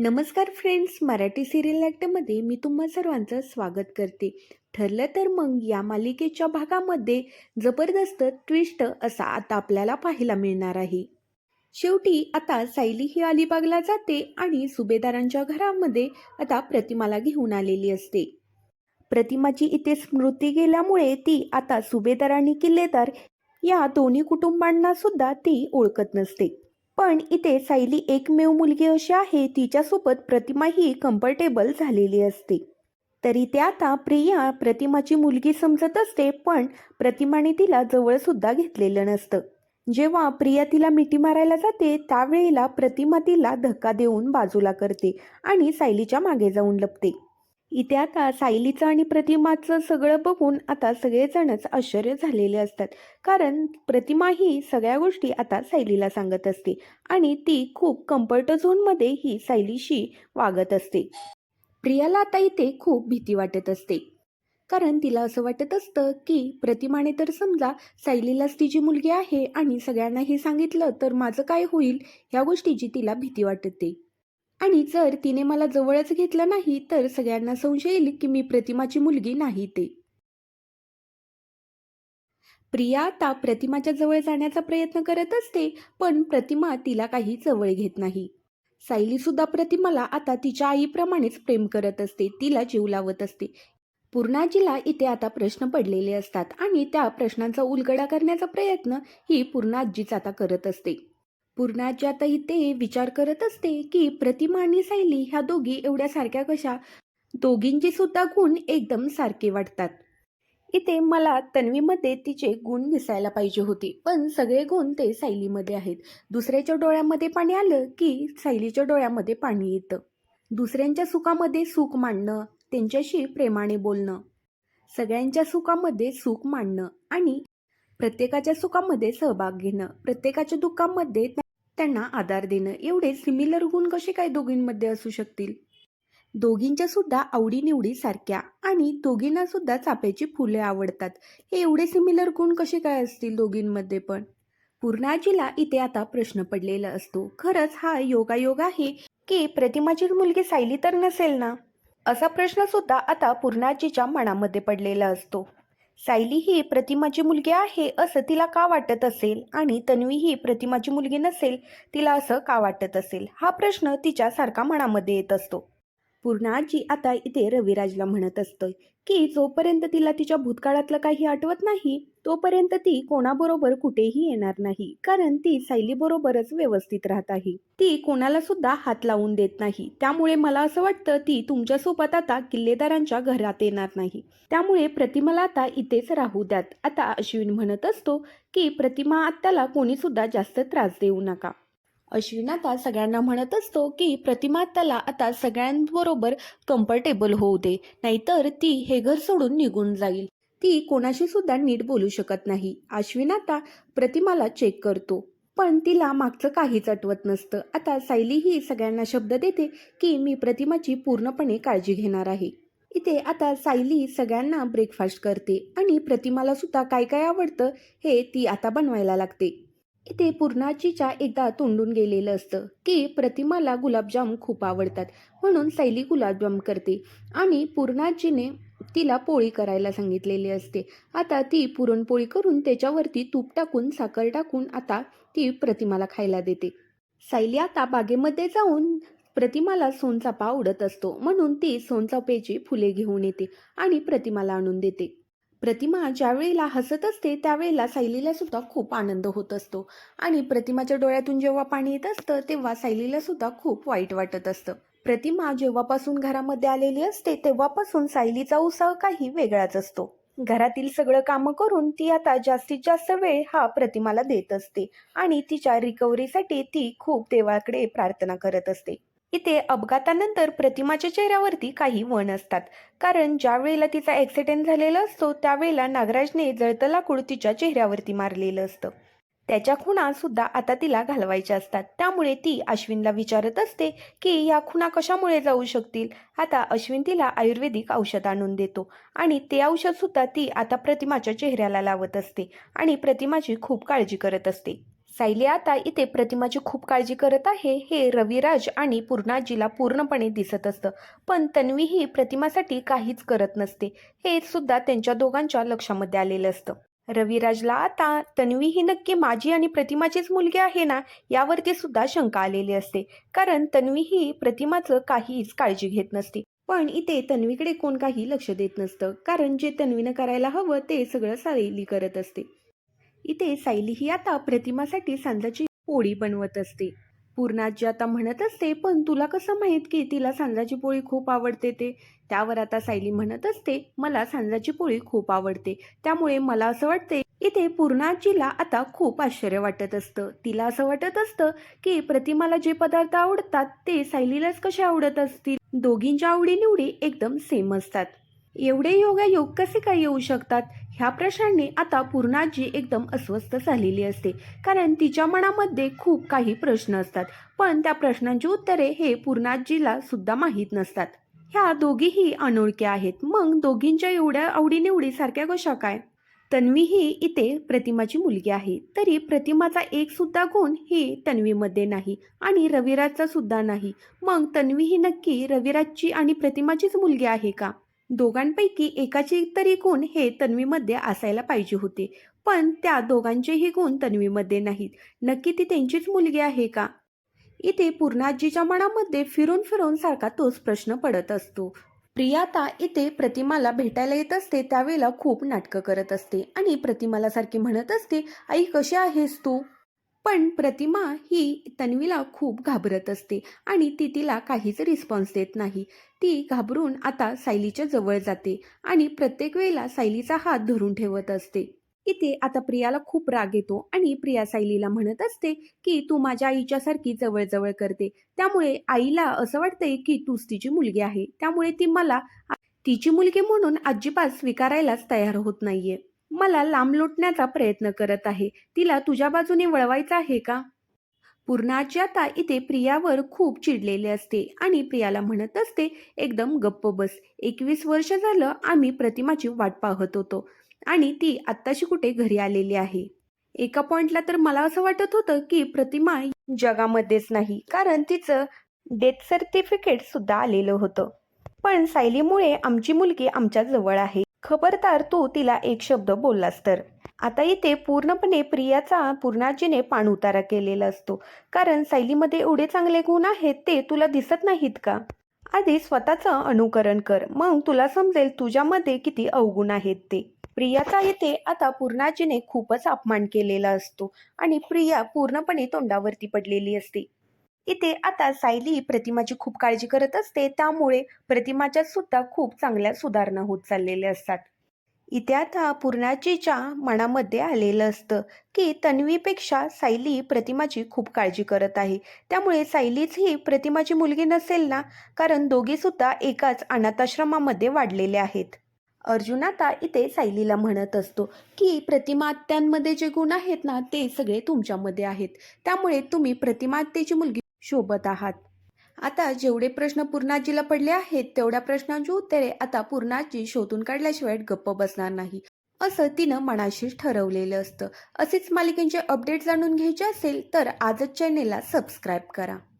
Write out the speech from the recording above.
नमस्कार friends Marathi serial ॲक्टमध्ये मी तुम्हा सर्वांचं स्वागत करते. ठरलं तर मग या मालिकेच्या भागामध्ये जबरदस्त ट्विस्ट असा आता आपल्याला पाहायला मिळणार आहे. शेवटी आता सायली ही अलिबागला जाते आणि सुभेदारांच्या घरामध्ये आता प्रतिमाला घेऊन आलेली असते. प्रतिमाची इथे स्मृती गेल्यामुळे ती आता सुभेदार आणि किल्लेदार या दोन्ही कुटुंबांना सुद्धा ती ओळखत नसते. पण इथे सायली एकमेव मुलगी अशी आहे तिच्यासोबत प्रतिमा ही कम्फर्टेबल झालेली असते. तरी ते आता प्रिया प्रतिमाची मुलगी समजत असते पण प्रतिमाने तिला जवळसुद्धा घेतलेलं नसतं. जेव्हा प्रिया तिला मिठी मारायला जाते त्यावेळेला प्रतिमा तिला धक्का देऊन बाजूला करते आणि सायलीच्या मागे जाऊन लपते. इथे आता सायलीचं आणि प्रतिमाचं सगळं बघून आता सगळेजणच आश्चर्य झालेले असतात. कारण प्रतिमा ही सगळ्या गोष्टी आता सायलीला सांगत असते आणि ती खूप कम्फर्ट झोनमध्ये ही सायलीशी वागत असते. प्रियाला आता इथे खूप भीती वाटत असते. कारण तिला असं वाटत असतं की प्रतिमाने तर समजा सायलीलाच तिची मुलगी आहे आणि सगळ्यांना हे सांगितलं तर माझं काय होईल? ह्या गोष्टीची तिला भीती वाटते. आणि जर तिने मला जवळच घेतलं नाही तर सगळ्यांना संशय येईल की मी प्रतिमाची मुलगी नाही ते. प्रिया आता प्रतिमाच्या जवळ जाण्याचा प्रयत्न करत असते पण प्रतिमा तिला काही जवळ घेत नाही. सायली सुद्धा प्रतिमाला आता तिच्या आईप्रमाणेच प्रेम करत असते तिला जीव लावत असते. पूर्णाजीला इथे आता प्रश्न पडलेले असतात आणि त्या प्रश्नांचा उलगडा करण्याचा प्रयत्न ही पूर्णाजीच आता करत असते. पूर्णाजी ते इथे विचार करत असते की प्रतिमा आणि सायली ह्या दोघी एवढ्या सारख्या कशा? दोघींचे सुद्धा गुण एकदम सारखे वाटतात. इथे मला तन्वीमध्ये तिचे गुण दिसायला पाहिजे होते पण सगळे गुण ते सायलीमध्ये आहेत. दुसऱ्याच्या डोळ्यामध्ये पाणी आलं की सायलीच्या डोळ्यामध्ये पाणी येतं. दुसऱ्यांच्या सुखामध्ये सुख मांडणं त्यांच्याशी प्रेमाने बोलणं. सगळ्यांच्या सुखामध्ये सुख मांडणं आणि प्रत्येकाच्या सुखामध्ये सहभाग घेणं. प्रत्येकाच्या दुःखामध्ये त्यांना आधार देणं. एवढे सिमिलर गुण कसे काय दोघींमध्ये असू शकतील? दोघींच्या सुद्धा आवडीनिवडी सारख्या आणि दोघींना सुद्धा चाफ्याची फुले आवडतात. हे एवढे सिमिलर गुण कसे काय असतील दोघींमध्ये पण? पूर्णाजीला इथे आता प्रश्न पडलेला असतो. खरंच हा योगायोग आहे की प्रतिमाची मुलगी सायली तर नसेल ना? असा प्रश्न सुद्धा आता पूर्णाजीच्या मनामध्ये पडलेला असतो. सायली ही प्रतिमाची मुलगी आहे असं तिला का वाटत असेल? आणि तन्वी ही प्रतिमाची मुलगी नसेल तिला असं का वाटत असेल? हा प्रश्न तिच्या सारखा मनामध्ये येत असतो. पूर्णाजी आता इथे रविराजला म्हणत असतोय की जोपर्यंत तिला तिच्या भूतकाळातलं काही आठवत नाही तोपर्यंत ती कोणाबरोबर कुठेही येणार नाही. कारण ती सायलीबरोबरच व्यवस्थित राहत आहे. ती कोणाला सुद्धा हात लावून देत नाही. त्यामुळे मला असं वाटतं ती तुमच्यासोबत आता किल्लेदारांच्या घरात येणार नाही. त्यामुळे प्रतिमाला आता इथेच राहू द्यात. आता अश्विन म्हणत असतो की प्रतिमा आत्याला कोणी सुद्धा जास्त त्रास देऊ नका. अश्विन आता सगळ्यांना म्हणत असतो की प्रतिमा त्याला आता सगळ्यांबरोबर कम्फर्टेबल होऊ दे. नाहीतर ती हे घर सोडून निघून जाईल. ती कोणाशी सुद्धा नीट बोलू शकत नाही. अश्विन आता प्रतिमाला चेक करतो. पण तिला मागचं काहीच आठवत नसतं. आता सायली ही सगळ्यांना शब्द देते की मी प्रतिमाची पूर्णपणे काळजी घेणार आहे. इथे आता सायली सगळ्यांना ब्रेकफास्ट करते आणि प्रतिमाला सुद्धा काय काय आवडतं हे ती आता बनवायला लागते. इथे पूर्णाजीच्या एकदा तोंडून गेलेलं असतं. की प्रतिमाला गुलाबजाम खूप आवडतात म्हणून सैली गुलाबजाम करते. आणि पूर्णाजीने तिला पोळी करायला सांगितलेली असते. आता ती पुरणपोळी करून त्याच्यावरती तूप टाकून साखर टाकून आता ती प्रतिमाला खायला देते. सायली आता बागेमध्ये जाऊन प्रतिमाला सोनचापा आवडत असतो म्हणून ती सोनचापेची फुले घेऊन येते आणि प्रतिमाला आणून देते. प्रतिमा ज्यावेळेला हसत असते त्यावेळेला सायलीला सुद्धा खूप आनंद होत असतो. आणि प्रतिमाच्या डोळ्यातून जेव्हा पाणी येत असतं तेव्हा सायलीला सुद्धा खूप वाईट वाटत असतं. प्रतिमा जेव्हापासून घरामध्ये आलेली असते तेव्हापासून सायलीचा उत्साह काही वेगळाच असतो. घरातील सगळं कामं करून ती आता जास्तीत जास्त वेळ हा प्रतिमाला देत असते. आणि तिच्या रिकव्हरीसाठी ती खूप देवाकडे प्रार्थना करत असते. इथे अपघातानंतर प्रतिमाच्या चेहऱ्यावरती काही वण असतात. कारण ज्या वेळेला तिचा ॲक्सिडेंट झालेला असतो त्यावेळेला नागराजने जळतं लाकूड तिच्या चेहऱ्यावरती मारलेलं असतं. त्याच्या खुणा सुद्धा आता तिला घालवायच्या असतात. त्यामुळे ती अश्विनला विचारत असते की या खुणा कशामुळे जाऊ शकतील? आता अश्विन तिला आयुर्वेदिक औषध आणून देतो आणि ते औषध सुद्धा ती आता प्रतिमाच्या चेहऱ्याला लावत असते आणि प्रतिमाची खूप काळजी करत असते. सायली आता इथे प्रतिमाची खूप काळजी करत आहे. हे रविराज आणि पूर्णाजीला पूर्णपणे दिसत असतं. पण तन्वी ही प्रतिमासाठी काहीच करत नसते. हे सुद्धा त्यांच्या दोघांच्या लक्षामध्ये आलेलं असतं. रविराजला आता तन्वी ही नक्की माझी आणि प्रतिमाचीच मुलगी आहे ना यावरती सुद्धा शंका आलेली असते. कारण तन्वी ही प्रतिमाचं काहीच काळजी घेत नसते. पण इथे तन्वीकडे कोण काही लक्ष देत नसतं. कारण जे तन्वीनं करायला हवं ते सगळं सायली करत असते. इथे सायली ही आता प्रतिमासाठी सांजाची पोळी बनवत असते. पूर्णाजी आता म्हणत असते पण तुला कसं माहीत की तिला सांजाची पोळी खूप आवडते ते? त्यावर आता सायली म्हणत असते मला सांजाची पोळी खूप आवडते. त्यामुळे मला असं वाटते इथे पूर्णाजीला आता खूप आश्चर्य वाटत असतं. तिला असं वाटत असतं की प्रतिमाला जे पदार्थ आवडतात ते सायलीलाच कसे आवडत असतील? दोघींच्या आवडीनिवडी एकदम सेम असतात. एवढे योगायोग कसे काय येऊ शकतात? ह्या प्रश्नांनी आता पूर्णाजी एकदम अस्वस्थ झालेली असते. कारण तिच्या मनामध्ये खूप काही प्रश्न असतात. पण त्या प्रश्नांची उत्तरे हे पूर्णाजीला सुद्धा माहीत नसतात. ह्या दोघीही अनोळख्या आहेत. मग दोघींच्या एवढ्या आवडीनिवडीसारख्या कशा काय? तन्वी ही इथे प्रतिमाची मुलगी आहे. तरी प्रतिमाचा एक सुद्धा गुण ही तन्वीमध्ये नाही आणि रविराजचा सुद्धा नाही. मग तन्वी ही नक्की रविराजची आणि प्रतिमाचीच मुलगी आहे का? दोघांपैकी एकाचे तरी गुण हे तन्वीमध्ये असायला पाहिजे होते. पण त्या दोघांचेही गुण तन्वीमध्ये नाहीत. नक्की ती त्यांचीच मुलगी आहे का? इथे पूर्णाजीच्या मनामध्ये फिरून फिरून सारखा तोच प्रश्न पडत असतो. प्रियाता इथे प्रतिमाला भेटायला येत असते त्यावेळेला खूप नाटकं करत असते आणि प्रतिमाला सारखी म्हणत असते आई कशी आहेस तू? पण प्रतिमा ही तन्वीला खूप घाबरत असते आणि ती तिला काहीच रिस्पॉन्स देत नाही. ती घाबरून आता सायलीच्या जवळ जाते आणि प्रत्येक वेळेला सायलीचा हात धरून ठेवत असते. इथे आता प्रियाला खूप राग येतो आणि प्रिया सायलीला म्हणत असते की तू माझ्या आईच्या सारखी जवळजवळ करते. त्यामुळे आईला असं वाटतंय की तूच तिची मुलगी आहे. त्यामुळे ती मला तिची मुलगी म्हणून अजिबात स्वीकारायलाच तयार होत नाहीये. मला लांब लोटण्याचा प्रयत्न करत आहे. तिला तुझ्या बाजूने वळवायचं आहे का? पूर्णाची आता इथे प्रियावर खूप चिडलेले असते आणि प्रियाला म्हणत असते एकदम गप्प बस. एकवीस वर्ष झालं आम्ही प्रतिमाची वाट पाहत होतो आणि ती आत्ताशी कुठे घरी आलेली आहे. एका पॉइंटला तर मला असं वाटत होतं की प्रतिमा जगामध्येच नाही कारण तिचं डेथ सर्टिफिकेट सुद्धा आलेलं होतं. पण सायलीमुळे आमची मुलगी आमच्या जवळ आहे. खबरदार तू तिला एक शब्द बोललास तर. आता इथे पूर्णपणे प्रियाचा पूर्णाजीने पाणउतारा केलेला असतो. कारण सायलीमध्ये एवढे चांगले गुण आहेत ते तुला दिसत नाहीत का? आधी स्वतःचं अनुकरण कर. मग तुला समजेल तुझ्यामध्ये किती अवगुण आहेत ते. प्रियाचा येथे आता पूर्णाजीने खूपच अपमान केलेला असतो. आणि प्रिया पूर्णपणे तोंडावरती पडलेली असते. इथे आता सायली प्रतिमाची खूप काळजी करत असते. त्यामुळे प्रतिमाच्या सुद्धा खूप चांगल्या सुधारणा होत चाललेल्या असतात. इथे आता पूर्णाजीच्या मनामध्ये आलेलं असतं की तन्वीपेक्षा सायली प्रतिमाची खूप काळजी करत आहे. त्यामुळे सायलीच ही प्रतिमाची मुलगी नसेल ना? कारण दोघीसुद्धा एकाच अनाथाश्रमामध्ये वाढलेले आहेत. अर्जुन आता इथे सायलीला म्हणत असतो की प्रतिमात्यांमध्ये जे गुण आहेत ना ते सगळे तुमच्यामध्ये आहेत. त्यामुळे तुम्ही प्रतिमातेची मुलगी शोभत आहात. आता जेवढे प्रश्न पूर्णाजीला पडले आहेत तेवढ्या प्रश्नांची उत्तरे आता पूर्णाजी शोधून काढल्याशिवाय गप्प बसणार नाही. असं तिनं मनाशीच ठरवलेलं असतं. असेच मालिकेचे अपडेट जाणून घ्यायचे असेल तर आजच चॅनेलला सबस्क्राईब करा.